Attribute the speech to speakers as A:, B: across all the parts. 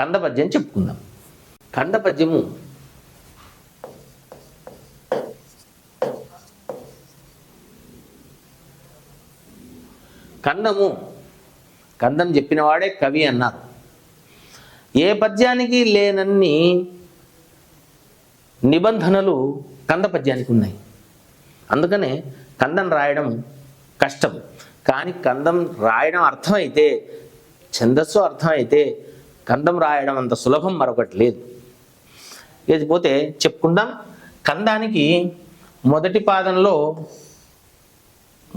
A: కంద పద్యం చెప్పుకుందాం. కంద పద్యము కందము కందం చెప్పినవాడే కవి అన్నారు. ఏ పద్యానికి లేనన్ని నిబంధనలు కంద పద్యానికి ఉన్నాయి. అందుకనే కందం రాయడం కష్టం. కానీ కందం రాయడం అర్థమైతే ఛందస్సు అర్థమైతే కందం రాయడం అంత సులభం మరొకటి లేదు. లేకపోతే చెప్పుకుందాం. కందానికి మొదటి పాదంలో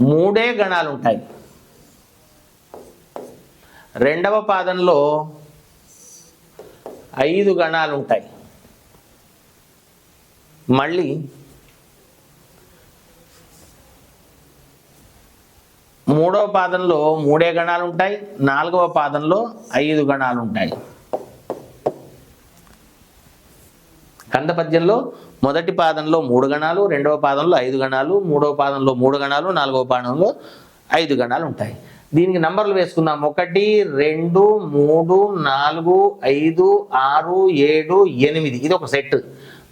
A: మూడే గణాలు ఉంటాయి. రెండవ పాదంలో ఐదు గణాలు ఉంటాయి. మళ్ళీ మూడవ పాదంలో మూడే గణాలు ఉంటాయి. నాలుగవ పాదంలో ఐదు గణాలు ఉంటాయి. కంద పద్యంలో మొదటి పాదంలో మూడు గణాలు రెండవ పాదంలో ఐదు గణాలు మూడవ పాదంలో మూడు గణాలు నాలుగవ పాదంలో ఐదు గణాలు ఉంటాయి. దీనికి నంబర్లు వేసుకుందాం. ఒకటి రెండు మూడు నాలుగు ఐదు ఆరు ఏడు ఎనిమిది. ఇది ఒక సెట్.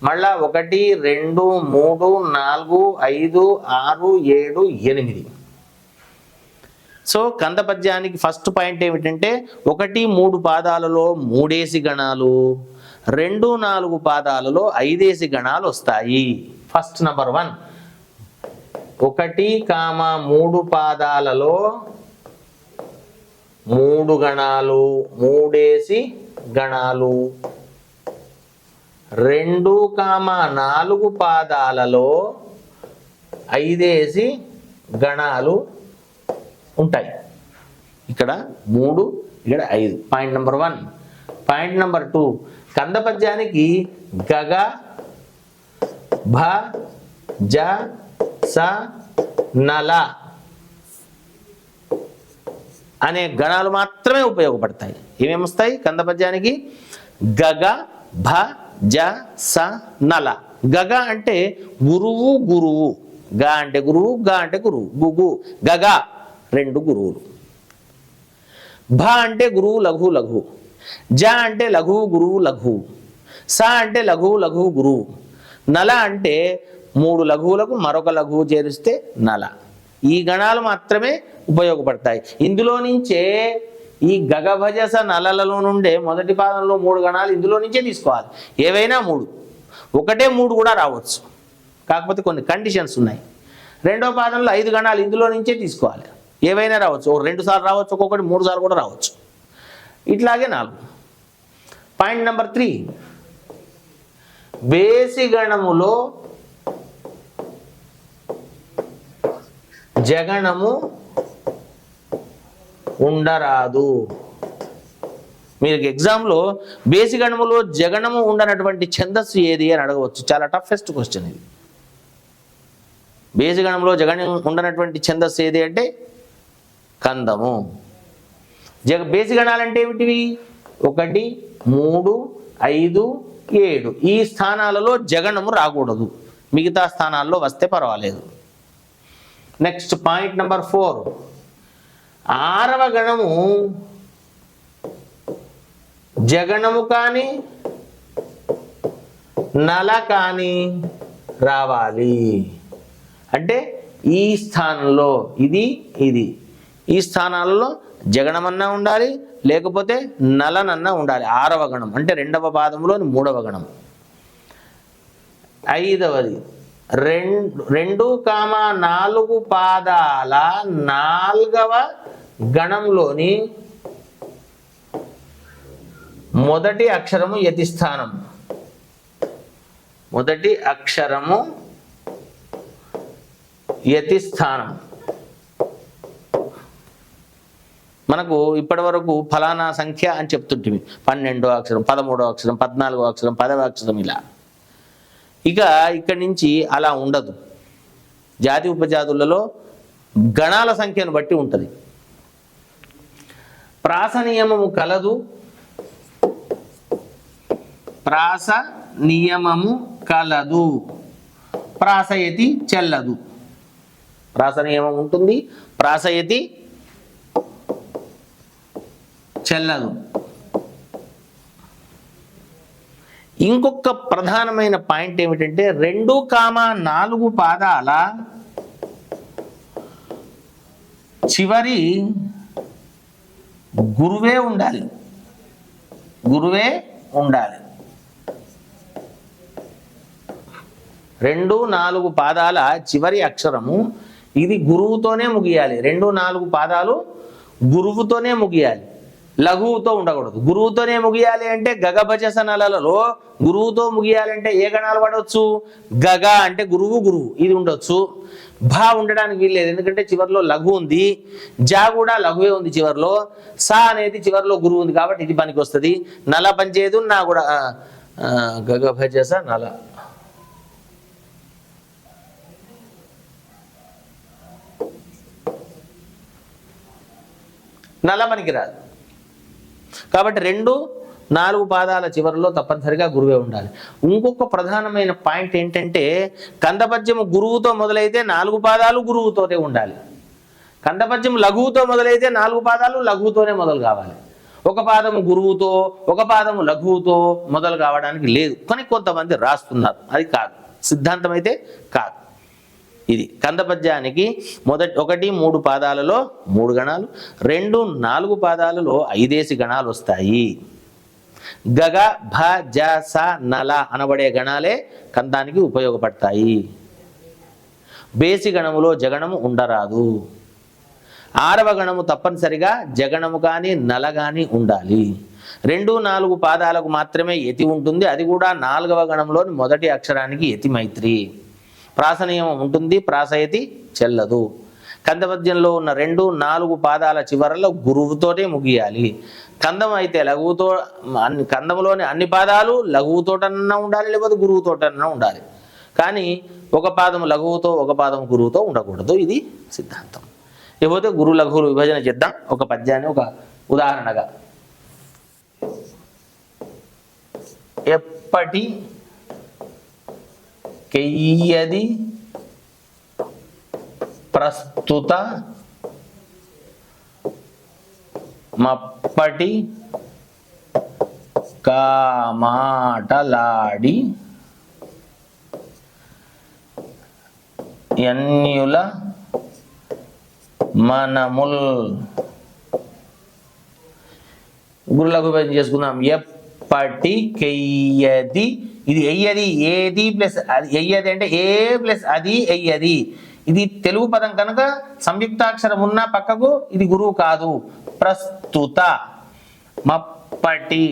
A: మళ్ళా ఒకటి రెండు మూడు నాలుగు ఐదు ఆరు ఏడు ఎనిమిది. సో కంద పద్యానికి ఫస్ట్ పాయింట్ ఏమిటంటే ఒకటి మూడు పాదాలలో మూడేసి గణాలు. రెండు నాలుగు పాదాలలో ఐదేసి గణాలు వస్తాయి. ఫస్ట్ నంబర్ వన్ ఒకటి కామ మూడు పాదాలలో మూడు గణాలు మూడేసి గణాలు. రెండు కామ నాలుగు పాదాలలో ఐదేసి గణాలు ఉంటాయి. ఇక్కడ మూడు ఇక్కడ ఐదు. Point number one point number two. కంద పద్యానికి గగ భ జ స నల అనే గణాలు మాత్రమే ఉపయోగపడతాయి. ఏమేమి వస్తాయి? కంద పద్యానికి గగ భ జ స నల. గగ అంటే గురువు గురువు. గ అంటే గురువు గ అంటే గురువు. గుగు గగ రెండు గురువులు. భ అంటే గురువు లఘు లఘు. జ అంటే లఘువు గురువు లఘువు స అంటే లఘువు లఘువు గురువు నల అంటే మూడు లఘువులకు మరొక లఘువు చేరిస్తే నల. ఈ గణాలు మాత్రమే ఉపయోగపడతాయి. ఇందులో నుంచే ఈ గగభజస నలలలో నుండే మొదటి పాదంలో మూడు గణాలు ఇందులో నుంచే తీసుకోవాలి. ఏవైనా మూడు. ఒకటే మూడు కూడా రావచ్చు. కాకపోతే కొన్ని కండిషన్స్ ఉన్నాయి. రెండో పాదంలో ఐదు గణాలు ఇందులో నుంచే తీసుకోవాలి. ఏవైనా రావచ్చు. ఒక రెండు సార్లు రావచ్చు ఒక్కొక్కటి మూడు సార్లు కూడా రావచ్చు. ఇట్లాగే నాలుగు. పాయింట్ నెంబర్ త్రీ బేసి గణములో జగణము ఉండరాదు. మీరు ఎగ్జామ్లో బేసి గణములో జగణము ఉండనటువంటి ఛందస్సు ఏది అని అడగవచ్చు. చాలా టఫెస్ట్ క్వశ్చన్ ఇది. బేసి గణంలో జగణం ఉండనటువంటి ఛందస్సు ఏది అంటే కందము. జగ బేసి గణాలంటే ఏమిటివి? ఒకటి మూడు ఐదు ఏడు. ఈ స్థానాలలో జగణము రాకూడదు. మిగతా స్థానాల్లో వస్తే పర్వాలేదు. Next point number four. ఆరవ గణము జగణము కానీ నల కానీ రావాలి. అంటే ఈ స్థానంలో ఇది ఇది. ఈ స్థానాలలో జగణమన్నా ఉండాలి లేకపోతే నలనన్నా ఉండాలి. ఆరవ గణం అంటే రెండవ పాదంలోని మూడవ గణం. ఐదవది రెండు రెండు కామ నాలుగు పాదాల నాలుగవ గణంలోని మొదటి అక్షరము యతిస్థానం. మొదటి అక్షరము యతిస్థానం. మనకు ఇప్పటి వరకు ఫలానా సంఖ్య అని చెప్తుంటివి పన్నెండో అక్షరం పదమూడో అక్షరం పద్నాలుగో అక్షరం పదవ అక్షరం ఇలా. ఇక ఇక్కడి నుంచి అలా ఉండదు. జాతి ఉపజాతులలో గణాల సంఖ్యను బట్టి ఉంటుంది. ప్రాస నియమము కలదు. ప్రాస నియమము కలదు. ప్రాసయతి చెల్లదు. ప్రాస నియమం ఉంటుంది. ప్రాసయతి చెల్లదు. ఇంకొక ప్రధానమైన పాయింట్ ఏమిటంటే రెండు కామ నాలుగు పాదాల చివరి గురువే ఉండాలి. గురువే ఉండాలి. రెండు నాలుగు పాదాల చివరి అక్షరము ఇది గురువుతోనే ముగియాలి. రెండు నాలుగు పాదాలు గురువుతోనే ముగియాలి. లఘువుతో ఉండకూడదు. గురువుతోనే ముగియాలి అంటే గగభజసనలలో గురువుతో ముగియాలి అంటే ఏ గణాలు పడవచ్చు? గగ అంటే గురువు గురువు. ఇది ఉండొచ్చు. భా ఉండడానికి వీల్లేదు. ఎందుకంటే చివరిలో లఘు ఉంది. జా కూడా లఘువే ఉంది చివరిలో. సా అనేది చివరిలో గురువు ఉంది కాబట్టి ఇది పనికి వస్తుంది నల పంచేదు నా కూడా గగభజస నల. నల్ల పనికిరాదు. కాబట్టి రెండు నాలుగు పాదాల చివరిలో తప్పనిసరిగా గురువే ఉండాలి. ఇంకొక ప్రధానమైన పాయింట్ ఏంటంటే కందపద్యము గురువుతో మొదలైతే నాలుగు పాదాలు గురువుతోనే ఉండాలి. కందపద్యం లఘువుతో మొదలైతే నాలుగు పాదాలు లఘువుతోనే మొదలు కావాలి. ఒక పాదము గురువుతో ఒక పాదము లఘువుతో మొదలు కావడానికి లేదు. కానీ కొంతమంది రాస్తున్నారు. అది కాదు. సిద్ధాంతం అయితే కాదు. ఇది కందపద్యానికి మొదటి ఒకటి మూడు పాదాలలో మూడు గణాలు రెండు నాలుగు పాదాలలో ఐదేసి గణాలు వస్తాయి. గగ భ జ స నల అనబడే గణాలే కందానికి ఉపయోగపడతాయి. బేసి గణములో జగణము ఉండరాదు. ఆరవ గణము తప్పనిసరిగా జగణము కానీ నల కానీ ఉండాలి. రెండు నాలుగు పాదాలకు మాత్రమే యతి ఉంటుంది. అది కూడా నాలుగవ గణంలోని మొదటి అక్షరానికి యతి మైత్రి. ప్రాసనీయం ఉంటుంది ప్రాసయతి చెల్లదు. కందపద్యంలో ఉన్న రెండు నాలుగు పాదాల చివరలో గురువుతోటే ముగియాలి. కందం అయితే లఘువుతో అన్ని కందంలోని అన్ని పాదాలు లఘువుతోటన్నా ఉండాలి లేకపోతే గురువుతోటన్నా ఉండాలి. కానీ ఒక పాదం లఘువుతో ఒక పాదం గురువుతో ఉండకూడదు. ఇది సిద్ధాంతం. లేకపోతే గురు లఘువులు విభజన చేద్దాం. ఒక పద్యాన్ని ఒక ఉదాహరణగా. ఎప్పటి కెయ్యది ప్రస్తుత మప్పటి కామాటలాడి ఎన్యుల మనముల్. గురులకు విభజన చేసుకుందాం. ఎప్పటి కెయ్యది ఇది ఎయ్యది ఏది ప్లస్ అది ఎయ్యది అంటే ఏ ప్లస్ అది ఎయ్యది. ఇది తెలుగు పదం కనుక సంయుక్తాక్షరం ఉన్న పక్కకు ఇది గురువు కాదు. ప్రస్తుత మప్పటి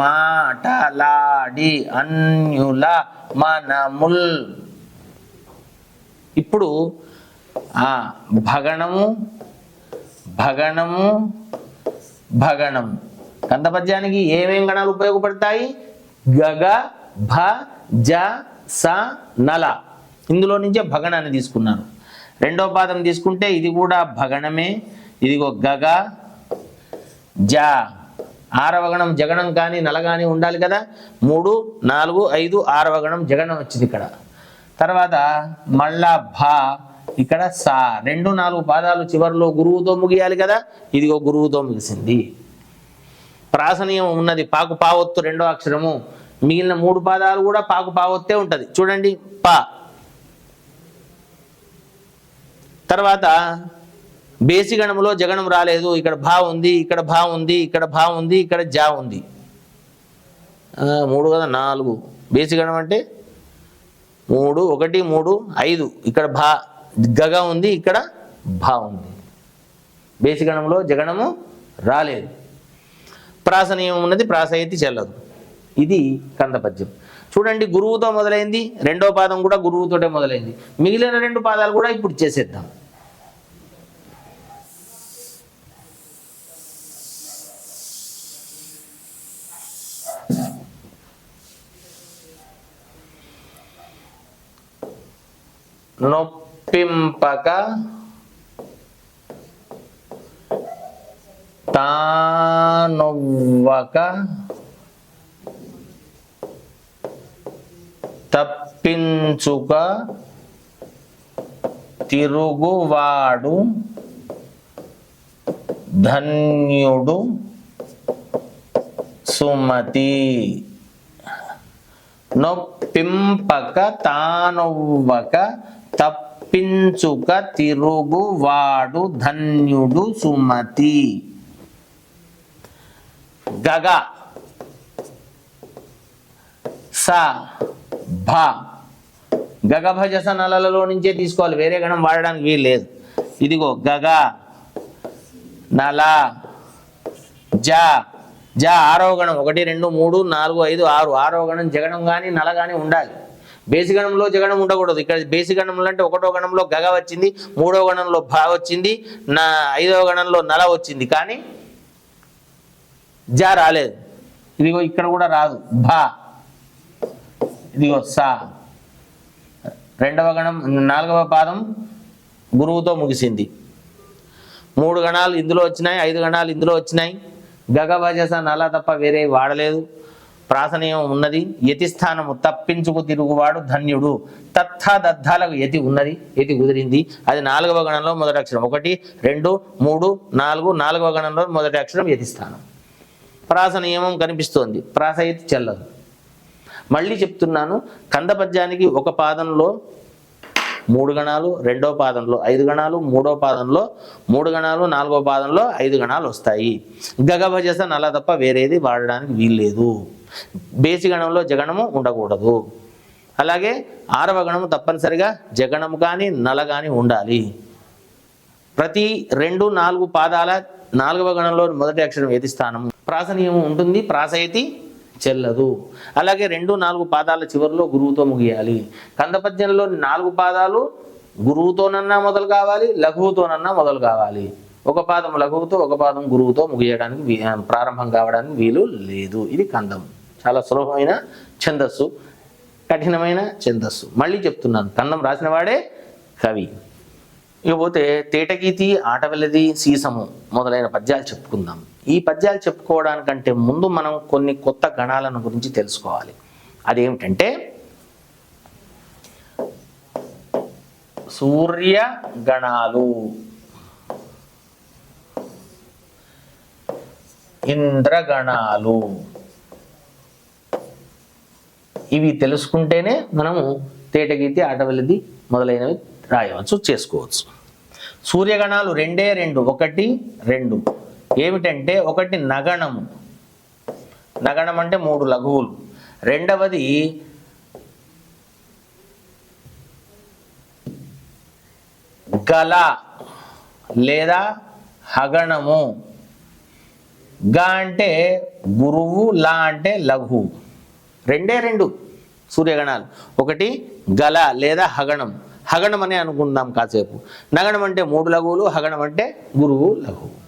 A: మాటలాడి అన్యుల మనముల్. ఇప్పుడు ఆ భగణము భగణము భగణం. కందపద్యానికి ఏమేం గణాలు ఉపయోగపడతాయి? గగ భ జ స నల ఇందులో నుంచే భగణాన్ని తీసుకున్నాను రెండో పాదం తీసుకుంటే ఇది కూడా భగణమే ఇదిగో గగ జ. ఆరవగణం జగనం జగణం కానీ నల కానీ ఉండాలి కదా? మూడు నాలుగు ఐదు ఆరవగణం జగనం జగణం వచ్చింది ఇక్కడ. తర్వాత మళ్ళా భా ఇక్కడ సా. రెండు నాలుగు పాదాలు చివరిలో గురువుతో ముగియాలి కదా? ఇదిగో గురువుతో ముగిసింది. ప్రాసనీయం ఉన్నది. పాకు పావొత్తు రెండో అక్షరము. మిగిలిన మూడు పాదాలు కూడా పాకు పావొత్తే ఉంటుంది. చూడండి. పా. తర్వాత బేసి గణములో జగణం రాలేదు. ఇక్కడ భా ఉంది ఇక్కడ భా ఉంది ఇక్కడ భా ఉంది ఇక్కడ జా ఉంది. మూడు కదా నాలుగు. బేసి గణం అంటే మూడు ఒకటి మూడు ఐదు. ఇక్కడ భా గగ ఉంది ఇక్కడ భా ఉంది. బేసి గణంలో జగణము రాలేదు. ప్రాసనీయం ఉన్నది ప్రాసయతి చెల్లదు. ఇది కందపద్యం. చూడండి గురువుతో మొదలైంది. రెండో పాదం కూడా గురువుతోటే మొదలైంది. మిగిలిన రెండు పాదాలు కూడా ఇప్పుడు చేసేద్దాం. నొప్పింపక తానొవ్వక తప్పించుక తిరుగువాడు ధన్యుడు సుమతి. నొప్పింపక తానొవ్వక తప్పించుక తిరుగువాడు ధన్యుడు సుమతి. గగ స భ. గగభజస నలలలో నుంచే తీసుకోవాలి. వేరే గణం వాడడానికి వీలు లేదు. ఇదిగో గగ నల జ. జ ఆరవ గణం. ఒకటి రెండు మూడు నాలుగు ఐదు ఆరు. ఆరవ గణం జగణం కానీ నల కానీ ఉండాలి. బేసి గణంలో జగణం ఉండకూడదు. ఇక్కడ బేసి గణంలో అంటే ఒకటో గణంలో గగ వచ్చింది మూడవ గణంలో భ వచ్చింది నా ఐదవ గణంలో నల వచ్చింది. కానీ జ రాలేదు. ఇదిగో ఇక్కడ కూడా రాదు. భ. ఇదిగో సా రెండవ గణం నాలుగవ పాదం గురువుతో ముగిసింది. మూడు గణాలు ఇందులో వచ్చినాయి ఐదు గణాలు ఇందులో వచ్చినాయి. గగభజస నల తప్ప వేరే వాడలేదు. ప్రాసనీయం ఉన్నది. యతిస్థానము తప్పించుకు తిరుగువాడు ధన్యుడు. తత్థ దద్ధాలకు యతి ఉన్నది యతి కుదిరింది. అది నాలుగవ గణంలో మొదటి అక్షరం. ఒకటి రెండు మూడు నాలుగు నాలుగవ గణంలో మొదటి అక్షరం యతిస్థానం. ప్రాస నియమం కనిపిస్తోంది. ప్రాస యతి చెల్లదు. మళ్ళీ చెప్తున్నాను కంద పద్యానికి ఒక పాదంలో మూడు గణాలు రెండో పాదంలో ఐదు గణాలు మూడో పాదంలో మూడు గణాలు నాలుగో పాదంలో ఐదు గణాలు వస్తాయి. గగభజస నల తప్ప వేరేది వాడడానికి వీల్లేదు. బేసి గణంలో జగణము ఉండకూడదు. అలాగే ఆరవ గణము తప్పనిసరిగా జగణము కానీ నల కానీ ఉండాలి. ప్రతి రెండు నాలుగు పాదాల నాలుగవ గణంలో మొదటి అక్షరం ఏది స్థానం ప్రాసనీయము ఉంటుంది. ప్రాసయతి చెల్లదు. అలాగే రెండు నాలుగు పాదాల చివరిలో గురువుతో ముగియాలి. కందపద్యంలోని నాలుగు పాదాలు గురువుతోనన్నా మొదలు కావాలి లఘువుతోనన్నా మొదలు కావాలి. ఒక పాదం లఘువుతో ఒక పాదం గురువుతో ముగియడానికి ప్రారంభం కావడానికి వీలు లేదు. ఇది కందం. చాలా సులభమైన ఛందస్సు. కఠినమైన ఛందస్సు. మళ్ళీ చెప్తున్నాను. కందం రాసిన వాడే కవి. ఇకపోతే తేటగీతి ఆటవెల్లది సీసము మొదలైన పద్యాలు చెప్పుకుందాం. ఈ పద్యాలు చెప్పుకోవడానికంటే ముందు మనం కొన్ని కొత్త గణాలను గురించి తెలుసుకోవాలి. అదేమిటంటే సూర్య గణాలు ఇంద్రగణాలు. ఇవి తెలుసుకుంటేనే మనము తేటగీతి ఆటవెల్లది మొదలైనవి రాయవచ్చు చేసుకోవచ్చు. సూర్యగణాలు రెండే రెండు ఒకటి రెండు. ఏమిటంటే ఒకటి నగణము నగణం అంటే మూడు లఘువులు. రెండవది గల లేదా హగణము. గ అంటే గురువు లా అంటే లఘు. రెండే రెండు సూర్యగణాలు. ఒకటి గల లేదా హగణం. హగణం అని అనుకుందాం కాసేపు. నగణం అంటే మూడు లఘువులు హగణం అంటే గురువు లఘువు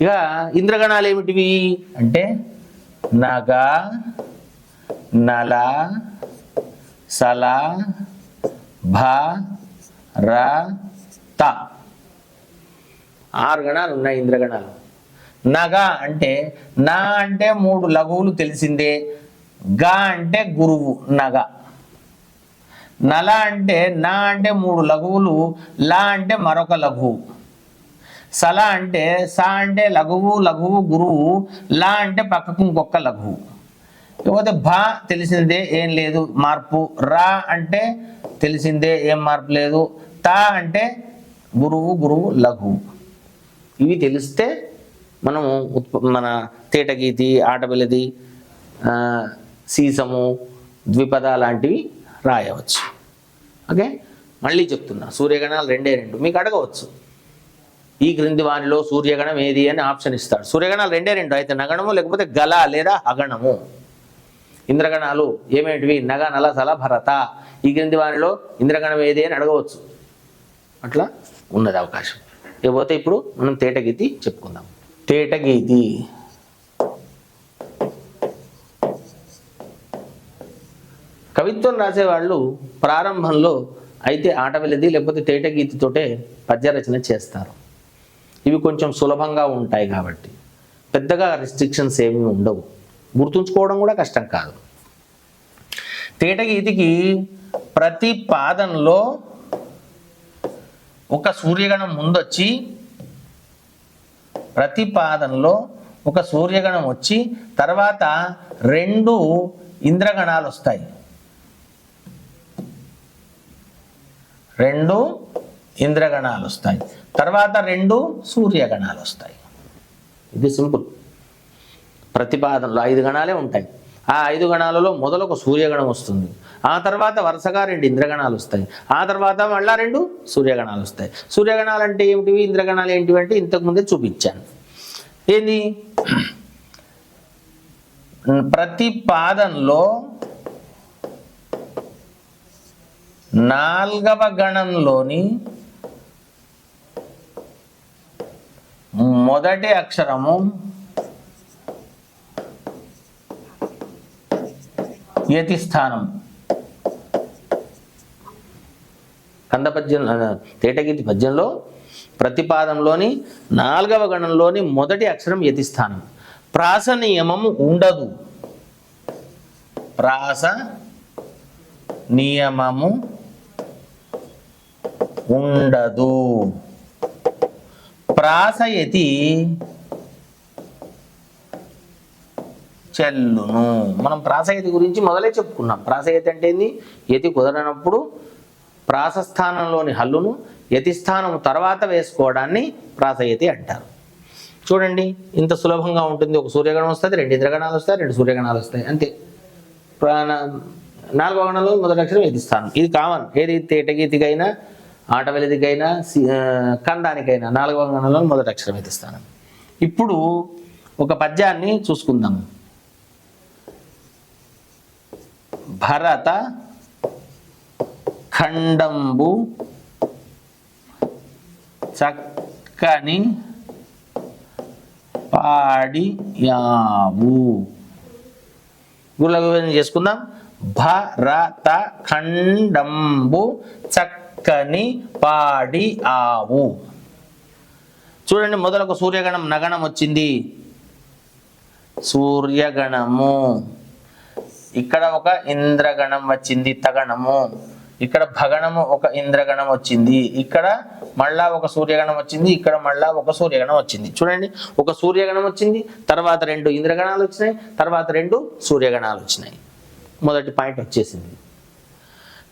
A: ఇక ఇంద్రగణాలు ఏమిటివి? అంటే నగ నల సల భ ర త. ఆరు గణాలు ఉన్నాయి ఇంద్రగణాలు. నగ అంటే నా అంటే మూడు లఘువులు తెలిసిందే. గ అంటే గురువు నగ. నల అంటే నా అంటే మూడు లఘువులు లా అంటే మరొక లఘువు. సల అంటే సా అంటే లఘువు లఘువు గురువు లా అంటే పక్కకు ఇంకొక లఘువు. ఇకపోతే భ తెలిసిందే ఏం లేదు మార్పు. రా అంటే తెలిసిందే ఏం మార్పు లేదు తా అంటే గురువు గురువు లఘువు. ఇవి తెలిస్తే మనము ఉత్ప మన తేటగీతి ఆటబిలది సీసము ద్విపద లాంటివి రాయవచ్చు. ఓకే? మళ్ళీ చెప్తున్నా. సూర్యగణాలు రెండే రెండు. మీకు అడగవచ్చు. ఈ క్రింది వానిలో సూర్యగణం ఏది అని ఆప్షన్ ఇస్తాడు. సూర్యగణాలు రెండే రెండు అయితే నగణము లేకపోతే గల లేదా అగణము. ఇంద్రగణాలు ఏమేటివి? నగ నల సల భరత. ఈ క్రింది వానిలో ఇంద్రగణం ఏది అని అడగవచ్చు. అట్లా ఉన్నది అవకాశం. ఇకపోతే ఇప్పుడు మనం తేటగీతి చెప్పుకుందాం. తేటగీతి. కవిత్వం రాసేవాళ్ళు ప్రారంభంలో అయితే ఆటవిలది లేకపోతే తేటగీతితోటే పద్యరచన చేస్తారు. ఇవి కొంచెం సులభంగా ఉంటాయి కాబట్టి. పెద్దగా రిస్ట్రిక్షన్స్ ఏమీ ఉండవు. గుర్తుంచుకోవడం కూడా కష్టం కాదు. తేటగీతికి ప్రతి పాదంలో ఒక సూర్యగణం ముందొచ్చి ప్రతి పాదంలో ఒక సూర్యగణం వచ్చి తర్వాత రెండు ఇంద్రగణాలు వస్తాయి రెండు ఇంద్రగణాలు వస్తాయి. తర్వాత రెండు సూర్యగణాలు వస్తాయి. ఇది సింపుల్. ప్రతిపాదనలో ఐదు గణాలే ఉంటాయి. ఆ ఐదు గణాలలో మొదలు ఒక సూర్యగణం వస్తుంది. ఆ తర్వాత వరుసగా రెండు ఇంద్రగణాలు వస్తాయి. ఆ తర్వాత మళ్ళా రెండు సూర్యగణాలు వస్తాయి. సూర్యగణాలు అంటే ఏమిటివి? ఇంద్రగణాలు ఏంటివి అంటే ఇంతకుముందే చూపించాను. ఏంది? ప్రతిపాదనలో నాల్గవ గణంలోని మొదటి అక్షరము యతి స్థానం. కంద పద్యం ఆ, తేటగీతి పద్యంలో ప్రతిపాదంలోని నాలుగవ గణంలోని మొదటి అక్షరం యతి స్థానం. ప్రాస నియమము ఉండదు. ప్రాస నియమము ఉండదు. ప్రాసయతి చెల్లును. మనం ప్రాసయతి గురించి మొదలే చెప్పుకున్నాం. ప్రాసయతి అంటే ఏంది? యతి కుదరనప్పుడు ప్రాసస్థానంలోని హల్లును యతిస్థానం తర్వాత వేసుకోవడాన్ని ప్రాసయతి అంటారు. చూడండి ఇంత సులభంగా ఉంటుంది. ఒక సూర్యగణం వస్తుంది రెండు ఇంద్రగణాలు వస్తాయి రెండు సూర్యగణాలు వస్తాయి. అంతే. ప్రాణ నాలుగో గణంలో మొదటి అక్షరం యతిస్థానం ఇది కామన్. ఏది తేటగీతికైనా ఆటవెలిదికైనా కందానికైనా నాలుగవ గణంలో మొదటి అక్షరం యతిస్థానం ఇప్పుడు ఒక పద్యాన్ని చూసుకుందాం. భరత ఖండంబు చక్కని పాడియావు గురుల విభజన చేసుకుందాం. భరత ఖండంబు చక్క చక్కని పాడి ఆవు. చూడండి మొదలు ఒక సూర్యగణం నగణం వచ్చింది. సూర్యగణము. ఇక్కడ ఒక ఇంద్రగణం వచ్చింది తగణము. ఇక్కడ భగణము ఒక ఇంద్రగణం వచ్చింది. ఇక్కడ మళ్ళా ఒక సూర్యగణం వచ్చింది ఇక్కడ మళ్ళా ఒక సూర్యగణం వచ్చింది. చూడండి ఒక సూర్యగణం వచ్చింది తర్వాత రెండు ఇంద్రగణాలు వచ్చినాయి తర్వాత రెండు సూర్యగణాలు వచ్చినాయి. మొదటి పాయింట్ వచ్చేసింది.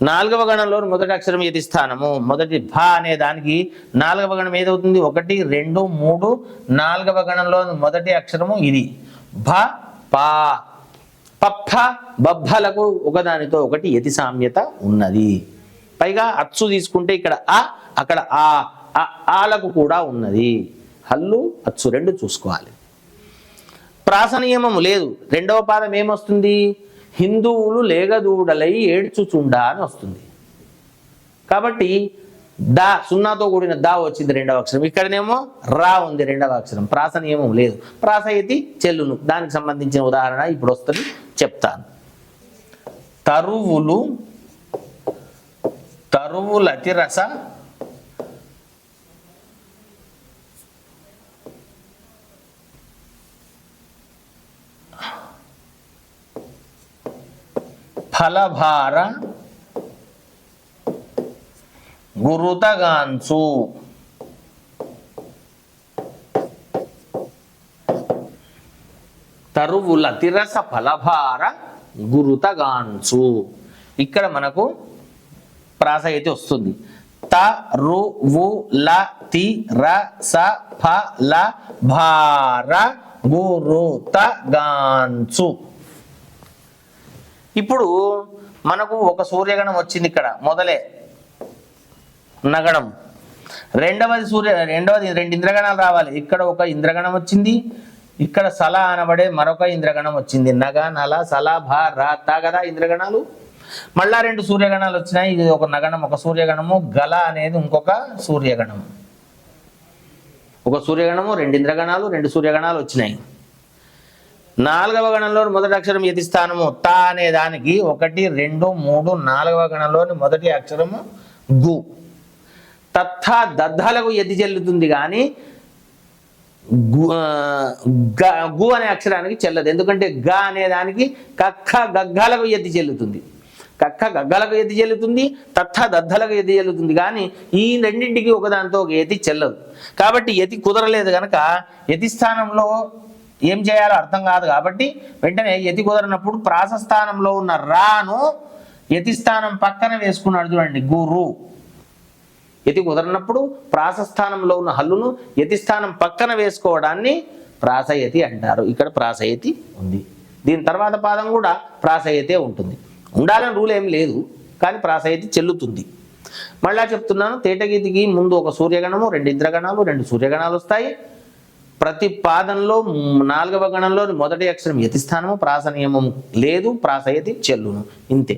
A: నాలుగవ గణంలో మొదటి అక్షరం యతి స్థానము? మొదటి భ అనే దానికి నాలుగవ గణం ఏదవుతుంది? ఒకటి రెండు మూడు. నాలుగవ గణంలో మొదటి అక్షరము ఇది. భ పా. పప్ప బబ్బలకు ఒకదానితో ఒకటి యతి సామ్యత ఉన్నది. పైగా అచ్చు తీసుకుంటే ఇక్కడ ఆ అక్కడ ఆ ఆ, ఆలకు కూడా ఉన్నది. హల్లు అచ్చు రెండు చూసుకోవాలి. ప్రాస నియమము లేదు. రెండవ పాదం ఏమొస్తుంది? హిందువులు లేగదూడలై ఏడ్చుచుండా అని వస్తుంది. కాబట్టి దా సున్నాతో కూడిన దా వచ్చింది రెండవ అక్షరం. ఇక్కడనేమో రా ఉంది రెండవ అక్షరం. ప్రాస నియమం లేదు. ప్రాసయతి చెల్లును. దానికి సంబంధించిన ఉదాహరణ ఇప్పుడు వస్తుంది చెప్తాను. తరువులు తరువులతి ఫలభార గురుతగాంచు. తరువుల తిరస ఫలభార గురుతగాంచు. ఇక్కడ మనకు ప్రాస అయితే వస్తుంది. త రు వు ల తి ర స ఫ ల భార గురుతగాంచు. ఇప్పుడు మనకు ఒక సూర్యగణం వచ్చింది ఇక్కడ మొదలే. నగణం. రెండవది సూర్య రెండవది రెండు ఇంద్రగణాలు రావాలి. ఇక్కడ ఒక ఇంద్రగణం వచ్చింది ఇక్కడ సల అనబడే మరొక ఇంద్రగణం వచ్చింది. నగ నల సల భ రా త కదా ఇంద్రగణాలు. మళ్ళా రెండు సూర్యగణాలు వచ్చినాయి. ఇది ఒక నగణం ఒక సూర్యగణము. గల అనేది ఇంకొక సూర్యగణం. ఒక సూర్యగణము రెండు ఇంద్రగణాలు రెండు సూర్యగణాలు వచ్చినాయి. నాలుగవ గణంలో మొదటి అక్షరం ఎది స్థానము? తా అనే దానికి ఒకటి రెండు మూడు నాలుగవ గణంలోని మొదటి అక్షరము గు. తత్థ దద్దాలకు ఎది చెల్లుతుంది కానీ గు గ- గు అనే అక్షరానికి చెల్లదు. ఎందుకంటే గ అనే దానికి కక్క గగ్గాలకు ఎత్తి చెల్లుతుంది. కక్క గగ్గలకు ఎద్ది చెల్లుతుంది తత్థ దద్దలకు ఎద్ది చెల్లుతుంది కానీ ఈ రెండింటికి ఒకదానితో ఒక ఎతి చెల్లదు. కాబట్టి ఎతి కుదరలేదు కనుక ఎతి స్థానంలో ఏం చేయాలో అర్థం కాదు కాబట్టి వెంటనే యతి కుదరనప్పుడు ప్రాసస్థానంలో ఉన్న రాను యతిస్థానం పక్కన వేసుకున్నాడు చూడండి గురు. యతి కుదరనప్పుడు ప్రాసస్థానంలో ఉన్న హల్లును యతిస్థానం పక్కన వేసుకోవడాన్ని ప్రాసయతి అంటారు. ఇక్కడ ప్రాసయతి ఉంది. దీని తర్వాత పాదం కూడా ప్రాసయతే ఉంటుంది. ఉండాలని రూల్ ఏం లేదు కానీ ప్రాసయతి చెల్లుతుంది. మళ్ళా చెప్తున్నాను తేటగీతికి ముందు ఒక సూర్యగణము రెండు ఇంద్రగణాలు రెండు సూర్యగణాలు వస్తాయి. ప్రతి పాదంలో నాలుగవ గణంలో మొదటి అక్షరం యతి స్థానము లేదు ప్రాసయతి చెల్లును. ఇంతే.